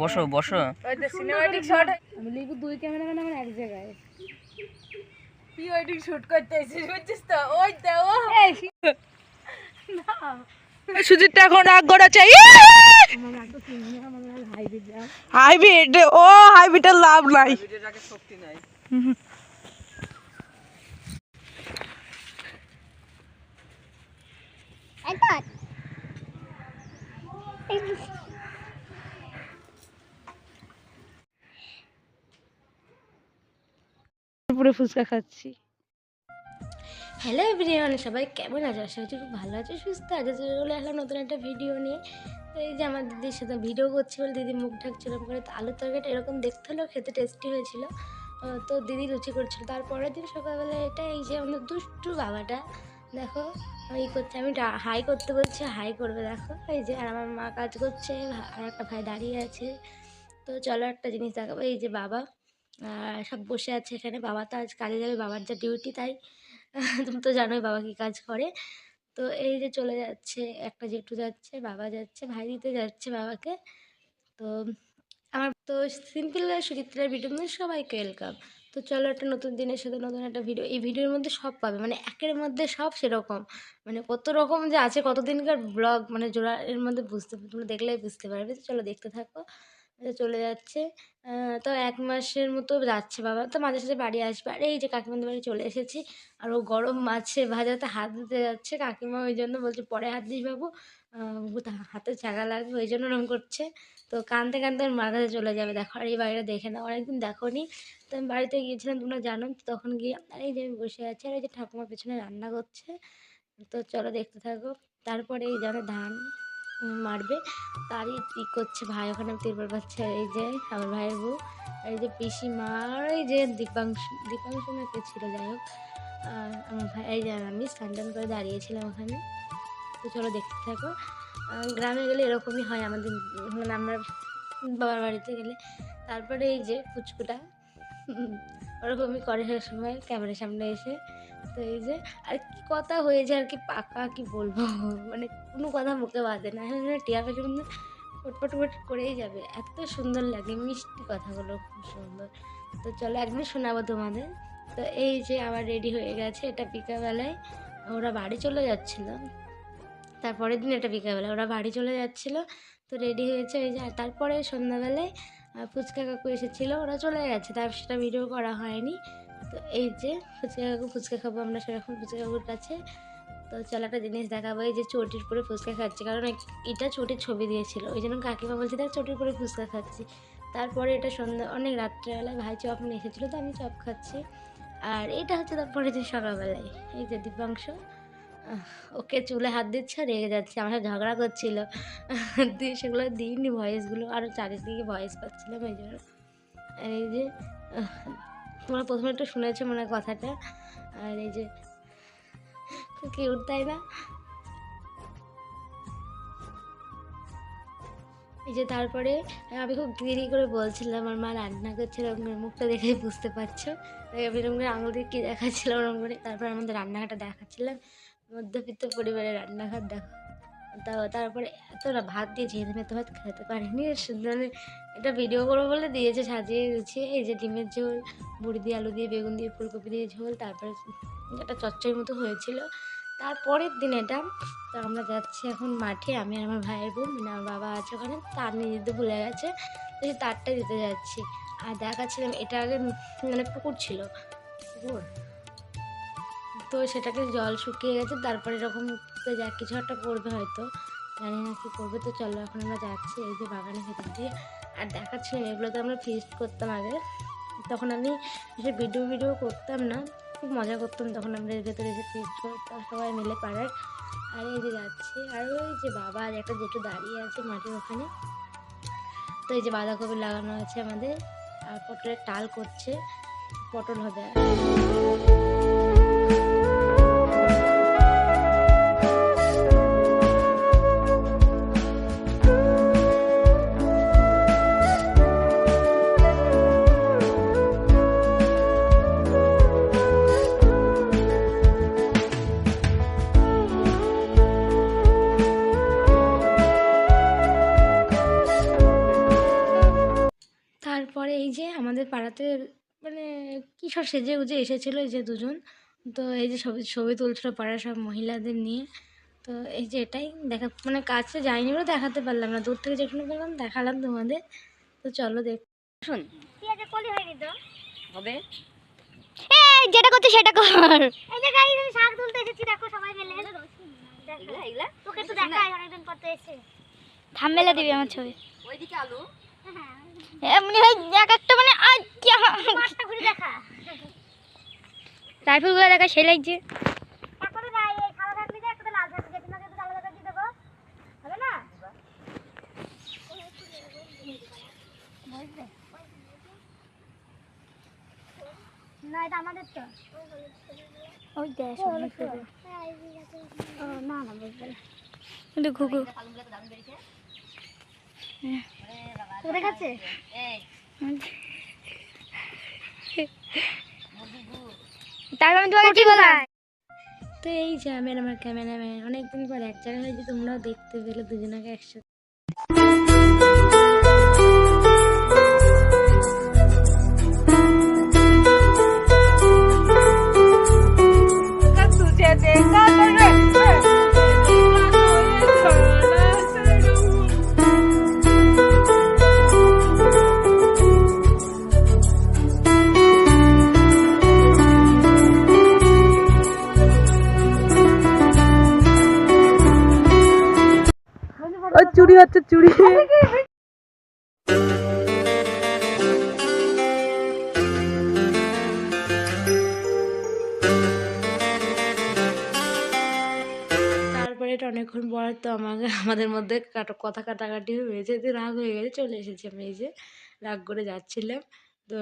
বসো বসো। Cinematic shot আমি লিখব দুই ক্যামেরাম্যান আমার এক জায়গায়। শুট করতে এসেছিস বুঝছিস তো? ওই তো ও। এই সুজিতটা এখন রাগ করা চাই না রাগ হাইব্রিড ও হাইব্রিডের লাভ নাই। শক্তি নাই। পুরো ফুচকা খাচ্ছি। হ্যালো এভরিওয়ান সবাই কেমন আছে? আশা করছি খুব ভালো আছে, সুস্থ আছে। চলে আসলাম নতুন একটা ভিডিও নিয়ে। তো এই যে আমার দিদির সাথে ভিডিও করছি বলে দিদি মুখ ঢাকছিলাম করে তো আলুর তরকারিটা এরকম দেখতে হলেও খেতে টেস্টি হয়েছিল। তো দিদি রুচি করছিল। তারপরের দিন সকালবেলা এটা এই যে আমাদের দুষ্টু বাবাটা, দেখো এই করছে, আমি হাই করতে বলছি হাই করবে, দেখো। এই যে, আর আমার মা কাজ করছে, আর একটা ভাই দাঁড়িয়ে আছে। তো চলো একটা জিনিস দেখাবো। এই যে বাবা সব বসে আছে এখানে। বাবা তো আজ কাজে যাবে, বাবার যা ডিউটি তাই। তুমি তো জানোই বাবা কী কাজ করে। তো এই যে চলে যাচ্ছে, একটা জেঠু যাচ্ছে, বাবা যাচ্ছে ভাই দিতে যাচ্ছে বাবাকে। তো আমার তো সিম্পল সুচিত্রার ভিডিও মধ্যে সবাইকে ওয়েলকাম তো চলো একটা নতুন দিনের সাথে নতুন একটা ভিডিও এই ভিডিওর মধ্যে সব পাবে। মানে একের মধ্যে সব সেরকম। মানে কত রকম যে আছে কত দিনকার ব্লগ মানে জোড়া এর মধ্যে বুঝতে, তোমরা দেখলেই বুঝতে পারবে। তো চলো দেখতে থাকো। চলে যাচ্ছে। তো এক মাসের মতো যাচ্ছে বাবা। তো মাঝে সাঝে বাড়ি আসবে। আর এই যে কাকিমাদের বাড়ি চলে এসেছি। আর ও গরম মাছে ভাজাতে হাত দিতে যাচ্ছে। কাকিমা ওই জন্য বলছে, পরে হাত দিস বাবু। হাতে চাকা লাগবে, ওই জন্য ওরম করছে। তো কানতে কানতে মার কাছে চলে যাবে। দেখো, আর এই বাড়িটা দেখে না অনেকদিন দেখো নি তো আমি বাড়িতে গিয়েছিলাম, তোমরা জানো। তখন গিয়ে আর এই যে আমি বসে আছি। আর এই যে ঠাকুমার পেছনে রান্না করছে। তো চলো দেখতে থাকো। তারপরে এই জানে ধান। মারবে। তারই ই করছে ভাই, ওখানে তিরপল পাচ্ছে এই যে আমার ভাইয়ের বউ, এই যে পিসি মার, এই যে দীপাংশু দীপাংশু না কে ছিল, যাই হোক। আর আমার ভাই, এই যে আমি স্নান করে দাঁড়িয়েছিলাম ওখানে। তো চলো দেখতে থাকো। গ্রামে গেলে এরকমই হয় আমাদের মানে আমরা বাবার বাড়িতে গেলে। তারপরে এই যে ফুচকুটা ওরকমই করে সময় ক্যামেরার সামনে এসে। তো এই যে, আর কি কথা হয়েছে আর কি পাকা কি বলব? মানে কোনো কথা মুখে বাঁধে না। হ্যাঁ টিয়া পাখির মধ্যে ফটফট ফট করেই যাবে। এত সুন্দর লাগে, মিষ্টি কথাগুলো খুব সুন্দর। তো চলো একদিন শোনাবো তোমাদের। তো এই যে আবার রেডি হয়ে গেছে এটা বিকালবেলায়। ওরা বাড়ি চলে যাচ্ছিল। তারপরের দিন এটা বিকালবেলা ওরা বাড়ি চলে যাচ্ছিল। তো রেডি হয়েছে এই যে তারপরে সন্ধ্যাবেলায় ফুচকা কাকু এসেছিল। ওরা চলে গেছে। তার সেটা ভিডিও করা হয়নি। তো এই যে ফুচকা কাকু ফুচকা খাব আমরা সেরকম ফুচকা কাকুর কাছে। তো চলো একটা জিনিস দেখাবো, এই যে চটির পরে ফুচকা খাচ্ছি, কারণ এটা চটির ছবি দিয়েছিল। ওই জন্য কাকিমা বলছে, দেখ চটির পরে ফুচকা খাচ্ছি। তারপরে এটা সন্ধ্যা, অনেক রাত্রেবেলায় ভাই চপ নিয়ে এসেছিল, তো আমি চপ খাচ্ছি। আর এটা হচ্ছে তারপরে যে সকালবেলায়, এই যে দীপাংশ। ওকে চুলে হাত দিচ্ছে রেগে যাচ্ছে, আমার সাথে ঝগড়া করছিল। দিয়ে সেগুলো দিইনি ভয়েসগুলো আরও চারিদিকে ভয়েস পাচ্ছিলাম, এই জন্য। এই যে তোমরা প্রথমে একটু শুনেছো মনে কথাটা। আর এই যে খুব কিউট তাই না? এই যে তারপরে আমি খুব দেরি করে বলছিলাম, আমার মা রান্না করছিল মুখটা দেখে বুঝতে পারছ? আমি এরকম করে আঙুল কী দেখাচ্ছিলাম ওরকম করে তারপর আমাদের রান্নাঘাটটা দেখাচ্ছিলাম। মধ্যবিত্ত পরিবারের রান্নাঘর দেখো। তারপরে এত ভাত দিয়ে ঝেঁধে মেতে ভাত খেতে পারিনি মানে এটা ভিডিও করব বলে দিয়েছে, সাজিয়ে গুছিয়ে এই যে ডিমের ঝোল, বুড়ি দিয়ে আলু দিয়ে, বেগুন দিয়ে, ফুলকপি দিয়ে ঝোল, তারপরে একটা চচ্চড়ির মতো হয়েছিল। তারপরের দিন এটা, তো আমরা যাচ্ছি এখন মাঠে, আমি আর আমার ভাইয়ের বোন মানে আমার বাবা আছে ওখানে, তার নিয়ে যেতে ভুলে গেছে, তো সেই তারটা দিতে যাচ্ছি। আর দেখাচ্ছিলাম, এটা আগে মানে পুকুর ছিল, পুকুর। তো সেটাকে জল শুকিয়ে গেছে, তারপরে এরকম তো যা কিছু একটা করবে হয়তো। জানি না কী করবে। তো চলো, এখন আমরা যাচ্ছি এই যে বাগানে ভেতর দিয়ে। আর দেখাচ্ছিলাম এগুলো তো আমরা ফিস্ট করতাম আগে। তখন আমি এসে ভিডিও ভিডিও করতাম না, খুব মজা করতাম তখন আমরা এর ভেতরে এসে ফিস্ট করতাম সবাই মিলে পাড়ার আর এই যে যাচ্ছি, আর ওই যে বাবা আর একটা যেটু দাঁড়িয়ে আছে মাটির ওখানে। তো এই যে বাঁধাকপি লাগানো আছে আমাদের, আর পটলের টাল করছে, পটল হবে। আর কিশোর সেজে গুজে এসেছিল এই যে দুজন। তো এই যে ছবি ছবি তুলছিল পাড়ার সব মহিলাদের নিয়ে। তো এই যে এটাই দেখা মানে কাছে যাইনি বলে দেখাতে পারলাম না। দূর থেকে যেখানে পেলাম দেখালাম তোমাদের। তো চলো দেখ শুন। হবে। এই যেটা করছে সেটা কর। এই যে গাইস আমি শাক তুলতে এসেছি দেখো সবাই মিলে। এগুলা এগুলা? তোকে তো দেখাই অনেকদিন পর তো এসে। থামবেলে দিবি আমার ছবি ওইদিকে আলু এমনি হয় এক একটা মানে আজ মাছটা ঘুরে দেখা রাইফেলগুলো দেখা সেই লাগছে একটাতে গায়ে এই সাদা থাকলে যে একটাতে লাল থাকলে যেটা না এটা আমাদের তো। ওই না না বুঝবে কিন্তু ঘুঘু। কাছে তারপর আমি তোমাকে কি বললাম? তো এই যে আমি আমার ক্যামেরাম্যান অনেকদিন পর এক জায়গায় হয়েছে, তোমরাও দেখতে পেলে দুজনকে একসাথে। চুরি হচ্ছে, চুরি। অনেকক্ষণ পর তো আমাকে, আমাদের মধ্যে কাটা, কথা কাটাকাটি হয়েছে রাগ হয়ে গেছে, চলে এসেছি আমি এই যে রাগ করে যাচ্ছিলাম। তো